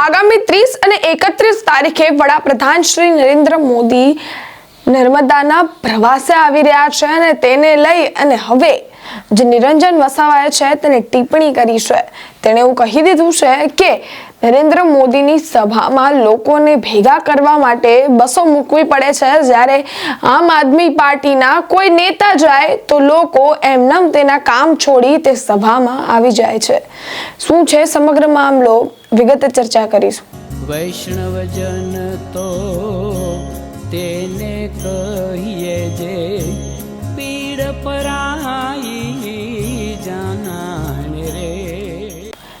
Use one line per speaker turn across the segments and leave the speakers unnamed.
આગામી ત્રીસ અને એકત્રીસ તારીખે વડાપ્રધાન શ્રી નરેન્દ્ર મોદી નર્મદાના પ્રવાસે આવી રહ્યા છે અને તેને લઈ અને હવે જે નિરંજન વસાવાએ છે તેને ટિપ્પણી કરી છે. તેણે એવું કહી દીધું છે કે નરેન્દ્ર મોદીની સભામાં લોકોને ભેગા કરવા માટે બસો મૂકવી પડે છે. જ્યારે આમ આદમી પાર્ટીના કોઈ નેતા જાય તો લોકો એમનેમ તેના કામ છોડી તે સભામાં આવી જાય છે. શું છે સમગ્ર મામલો? વિગતે ચર્ચા કરીશું.
વૈષ્ણવજન તો તેને કહીએ જે પીડ પરાઈ જાનાને રે.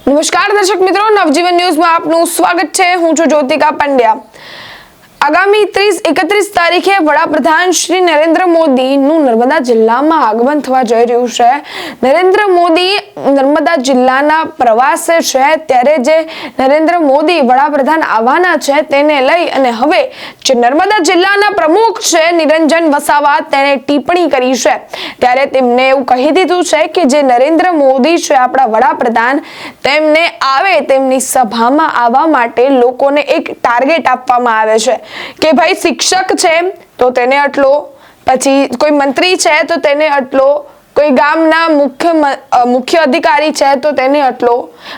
નમસ્કાર દર્શક મિત્રો નવજીવન ન્યૂઝમાં આપનું સ્વાગત છે. હું છું જ્યોતિકા પંડ્યા. આગામી ત્રીસ, એકત્રીસ તારીખે વડાપ્રધાન શ્રી નરેન્દ્ર મોદીનું નર્મદા જિલ્લામાં આગમન થવા જઈ રહ્યું છે. નરેન્દ્ર મોદી નર્મદા જિલ્લાના પ્રવાસે છે. ત્યારે જે નરેન્દ્ર મોદી વડાપ્રધાન આવવાના છે તેને લઈ અને હવે જે નર્મદા જિલ્લાના પ્રમુખ છે નિરંજન વસાવા તેણે ટિપ્પણી કરી છે. ત્યારે તેમને એવું કહી દીધું છે કે જે નરેન્દ્ર મોદી છે, આપણા વડાપ્રધાન, તેમને આવે તેમની સભામાં આવવા માટે લોકોને એક ટાર્ગેટ આપવામાં આવે છે. કે ભાઈ શિક્ષક છે, તો તેને આટલો, પછી કોઈ મંત્રી છે, તો તેને આટલો, કોઈ ગામના મુખ્ય મુખ્ય અધિકારી છે, તો તેને આટલો.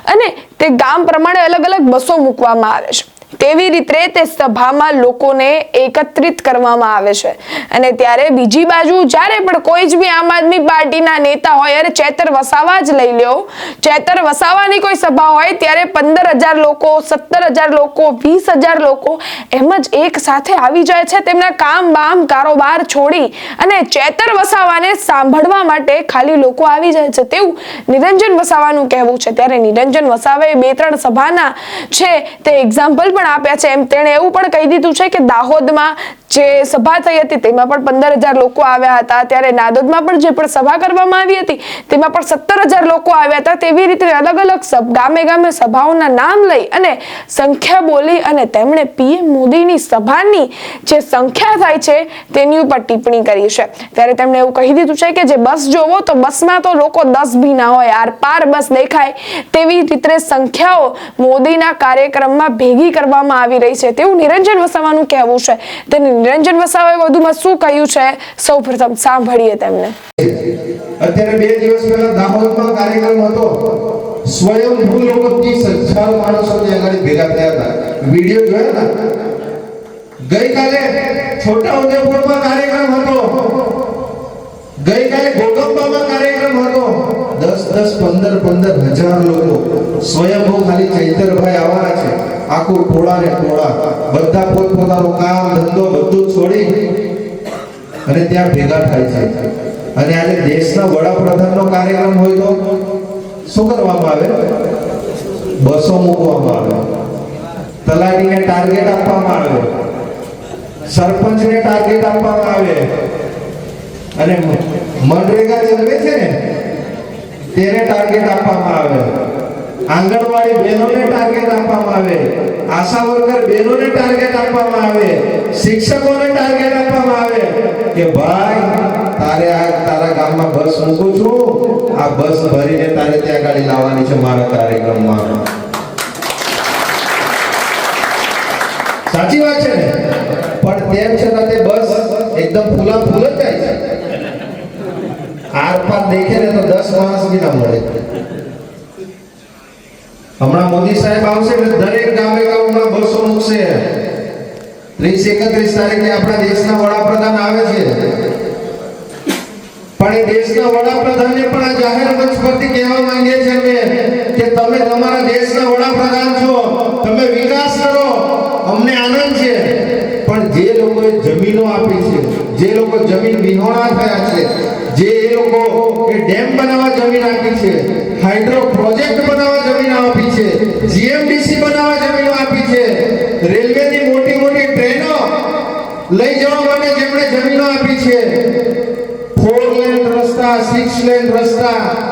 અને તે ગામ પ્રમાણે અલગ અલગ બસો મૂકવામાં આવે છે. તેવી રીતે તે સભામાં લોકોને એકત્રિત કરવામાં આવે છે. અને ત્યારે બીજી બાજુ જ્યારે પણ કોઈ જ બી આમ આદમી પાર્ટીના નેતા હોય અરે ચેતર વસાવા જ લઈ લ્યો, ચેતર વસાવાની કોઈ સભા હોય ત્યારે પંદર હજાર લોકો, સત્તર હજાર લોકો, વીસ હજાર લોકો એમ જ એક સાથે આવી જાય છે તેમના કામ બામ કારોબાર છોડી અને ચેતર વસાવાને સાંભળવા માટે ખાલી લોકો આવી જાય છે. તેવું નિરંજન વસાવાનું કહેવું છે. ત્યારે નિરંજન વસાવાએ બે ત્રણ સભાના છે. તે એક્ઝામ્પલ પણ આપ્યા છે. એમ તેણે એવું પણ કહી દીધું છે કે દાહોદમાં જે સભા થઈ હતી, તેમાં પણ પંદર હજાર લોકો આવ્યા હતા. ત્યારે નાદોદમાં પણ જે પણ સભા કરવામાં આવી હતી, તેમાં પણ સત્તર હજાર લોકો આવ્યા હતા. તેવી રીતે અલગ અલગ ગામે ગામે સભાઓના નામ લઈ અને સંખ્યા બોલી અને તેમણે પીએમ મોદીની સભાની જે સંખ્યા થાય છે, તેની ઉપર ટિપ્પણી કરી છે. ત્યારે તેમણે એવું કહી દીધું છે કે, જે બસ જોવો, તો બસમાં તો લોકો દસ ભી ના હોય. આર પાર બસ દેખાય. તેવી રીતે સંખ્યાઓ મોદીના કાર્યક્રમમાં ભેગી કરવામાં આવી રહી છે. તેવું નિરંજન વસાવાનું કહેવું છે. તેને નિરંજન વસાવાએ વધુમાં શું કહ્યું છે? સૌપ્રથમ સાંભળીએ તેમને.
અત્યારે બે દિવસ પહેલા દાહોદમાં કાર્યક્રમ હતો. સ્વયંભૂ લોકો ત્રીસ માણસો ત્યાં આગળ ભેગા થયા હતા. વીડિયો જોયા ને? ગઈકાલે છોટા ઉદેપુરમાં કાર્યક્રમ હતો. ગઈકાલે ગોગંબામાં કાર્યક્રમ હતો. દસ દસ, પંદર પંદર હજાર લોકો સ્વયંભૂ ખાલી ચૈતરભાઈ આવવાના છે. આખું ટોળા ને ટોળા. બધા પોતપોતાનું કામ, ધંધો બધું છોડી અને ત્યાં ભેગા થાય છે. અને આજે દેશના વડાપ્રધાનનો કાર્યક્રમ હોય તો શું કરવામાં આવે? બસો મૂકવામાં આવે. તલાટીને ટાર્ગેટ આપવામાં આવે. સરપંચને ટાર્ગેટ આપવામાં આવે. અને મનરેગા ચલાવે છે ને, તેને ટાર્ગેટ આપવામાં આવે. આંગણવાડી બહેનોને ટાર્ગેટ આપવામાં આવે. આશા વર્કર બહેનોને ટાર્ગેટ આપવામાં આવે. શિક્ષકોને ટાર્ગેટ આપવામાં આવે. કે ભાઈ, તારે આ તારા ગામમાં બસ મૂકું છું. આ બસ ભરીને તારે ત્યાં ગાડી લાવવાની છે મારા કાર્યક્રમમાં. સાચી વાત છે ને? પણ તેમ છતાં તે બસ એકદમ ફૂલા ફૂલ જ જાય છે. આર પાર દેખે ને તો દસ માણસ બી ના મળે. હમણાં મોદી સાહેબ આવશે એટલે દરેક ગામે ગામમાં બસો મૂકશે. ત્રીસ એકત્રીસ તારીખે આપણા દેશના વડાપ્રધાન આવે છે. પણ એ દેશના વડાપ્રધાનને પણ આ જાહેર મંચ પરથી કહેવા માંગે છે અમે કે તમે તમારા દેશના વડાપ્રધાન છો. તમે વિકાસ કરો. અમને આનંદ છે. પણ જે લોકોએ જમીનો આપી છે, જે લોકો જમીન વિહોણા થયા છે, જે એ લોકો એ ડેમ બનાવવા જમીન આપી છે, હાઇડ્રો પ્રોજેક્ટ છે. જીએમડીસી બનાવવા જમીનો આપી છે. રેલવેની મોટી મોટી ટ્રેનો લઈ જવા માટે જેમણે જમીનો આપી છે. ફોર લેન રસ્તા સિક્સ લેન રસ્તા.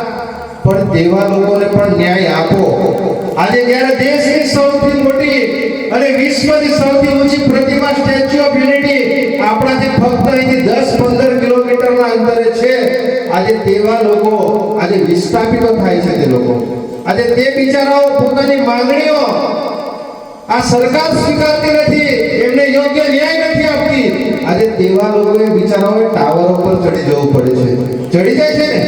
પણ તેવા લોકોને પણ ન્યાય આપો. આજે જ્યારે દેશની સૌથી મોટી અને વિશ્વની સૌથી ઊંચી પ્રતિમા સ્ટેચ્યુ ઓફ યુનિટી આપણાથી ફક્ત અહીંથી દસ, પંદર કિલોમીટરના અંતરે છે. આજે તેવા લોકો આજે વિસ્થાપિતો થાય છે તે લોકો. આજે તે બિચારાઓ પોતાની માંગણીઓ આ સરકાર સ્વીકારતી નથી, એમને યોગ્ય ન્યાય નથી આપતી. આજે તેવા લોકોએ બિચારાઓએ ટાવર ઉપર ચડી જવું પડે છે. ચડી જાય છે ને?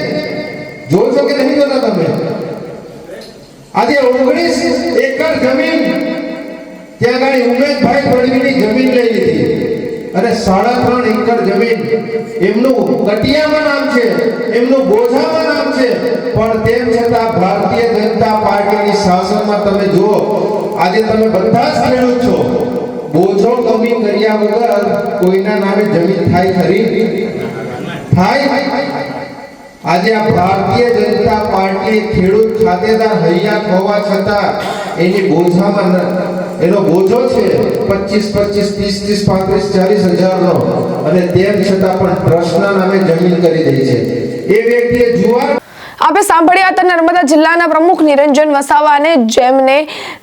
જો છો કે નહીં જોતા તમે? આજે ઓગણીસ એકર જમીન, ત્યાં આગળ ઉમેશભાઈ પડવીની જમીન લઈ લીધી. અને સાડા ત્રણ એકર જમીન. એમનું કટિયામાં નામ છે, એમનું બોઝામાં નામ છે. પણ તેમ છતાં ભારતીય જનતા પાર્ટીની શાસનમાં તમે જુઓ, આજે તમે બધા જ ખેડૂત છો. બોજો કમી કર્યા વગર કોઈના નામે જમીન થાય ખરી? થાય. આજે આ ભારતીય જનતા પાર્ટી ખેડૂત ખાતેદાર હૈયા હોવા છતાં એની બોજામાં ન- એનો બોજો છે 25 25 30 30 35 40 હજારનો. અને તેમ છતાં પણ ટ્રસ્ટના નામે જમીન કરી દે છે. એ વ્યક્તિએ જુવાર
આપણે સાંભળ્યા હતા નર્મદા જિલ્લાના પ્રમુખ નિરંજન વસાવાને જેમને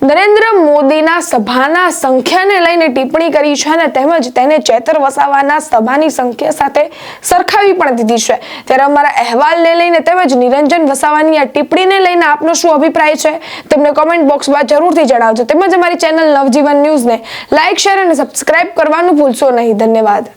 નરેન્દ્ર મોદીના સભાના સંખ્યાને લઈને ટિપ્પણી કરી છે અને તેમજ તેને ચેતર વસાવાના સભાની સંખ્યા સાથે સરખાવી પણ દીધી છે. ત્યારે અમારા અહેવાલને લઈને તેમજ નિરંજન વસાવાની આ ટિપ્પણીને લઈને આપનો શું અભિપ્રાય છે? તેમને કોમેન્ટ બોક્સમાં જરૂરથી જણાવજો. તેમજ અમારી ચેનલ નવજીવન ન્યૂઝને લાઇક શેર અને સબસ્ક્રાઇબ કરવાનું ભૂલશો નહીં. ધન્યવાદ.